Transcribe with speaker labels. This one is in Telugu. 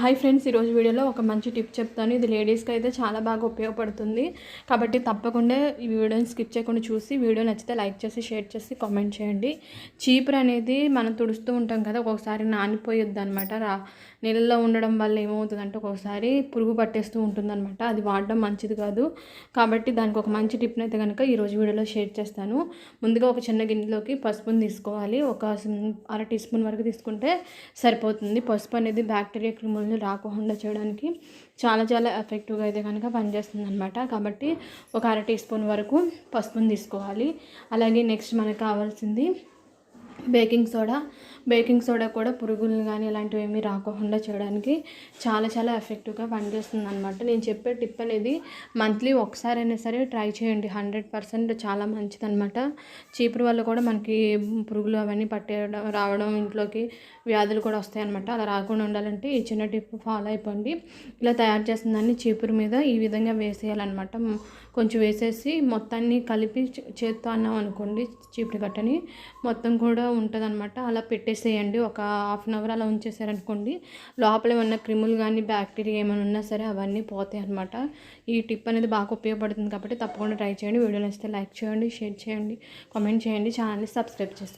Speaker 1: హాయ్ ఫ్రెండ్స్ ఈరోజు వీడియోలో ఒక మంచి టిప్ చెప్తాను. ఇది లేడీస్కి అయితే చాలా బాగా ఉపయోగపడుతుంది. కాబట్టి తప్పకుండా ఈ వీడియోని స్కిప్ చేయకుండా చూసి వీడియో నచ్చితే లైక్ చేసి షేర్ చేసి కామెంట్ చేయండి. చీపురు అనేది మనం తుడుస్తూ ఉంటాం కదా ఒక్కొక్కసారి నానిపోయొద్దు అనమాట రా నీళ్ళలో ఉండడం వల్ల ఏమవుతుందంటే ఒక్కొక్కసారి పురుగు పట్టేస్తూ ఉంటుందన్నమాట అది వాడడం మంచిది కాదు. కాబట్టి దానికి ఒక మంచి టిప్ని అయితే కనుక ఈరోజు వీడియోలో షేర్ చేస్తాను. ముందుగా ఒక చిన్న గిన్నెలోకి పసుపుని తీసుకోవాలి. ఒక అర టీ స్పూన్ వరకు తీసుకుంటే సరిపోతుంది. పసుపు అనేది బ్యాక్టీరియా క్రిములను రాకుండా చేయడానికి చాలా చాలా ఎఫెక్టివ్గా అయితే కనుక పనిచేస్తుంది అనమాట కాబట్టి ఒక అర టీ స్పూన్ వరకు పసుపుని తీసుకోవాలి. అలాగే నెక్స్ట్ మనకు కావాల్సింది బేకింగ్ సోడా. బేకింగ్ సోడా కూడా పురుగులు కానీ ఇలాంటివి ఏమీ రాకుండా చేయడానికి చాలా చాలా ఎఫెక్టివ్గా పనిచేస్తుంది అనమాట నేను చెప్పే టిప్ అనేది మంత్లీ ఒకసారైనా సరే ట్రై చేయండి. హండ్రెడ్ పర్సెంట్ చాలా మంచిదనమాట చీపురు వల్ల కూడా మనకి పురుగులు అవన్నీ పట్టేయడం రావడం ఇంట్లోకి వ్యాధులు కూడా వస్తాయి అనమాట అలా రాకుండా ఉండాలంటే ఈ చిన్న టిప్ ఫాలో అయిపోండి. ఇలా తయారు చేసిన దాన్ని చీపురు మీద ఈ విధంగా వేసేయాలన్నమాట. కొంచెం వేసేసి మొత్తాన్ని కలిపి చేత్తో అన్నాం అనుకోండి చీపురు కట్టని మొత్తం కూడా ఉంటుంది అనమాట అలా పెట్టేసేయండి. ఒక హాఫ్ అన్ అవర్ అలా ఉంచేసారనుకోండి లోపల ఏమన్నా క్రిములు కానీ బ్యాక్టీరియా ఏమైనా ఉన్నా సరే అవన్నీ పోతాయి అనమాట ఈ టిప్ అనేది బాగా ఉపయోగపడుతుంది కాబట్టి తప్పకుండా ట్రై చేయండి. వీడియోలు నచ్చితే లైక్ చేయండి షేర్ చేయండి కామెంట్ చేయండి. ఛానల్ని సబ్స్క్రైబ్ చేసుకోండి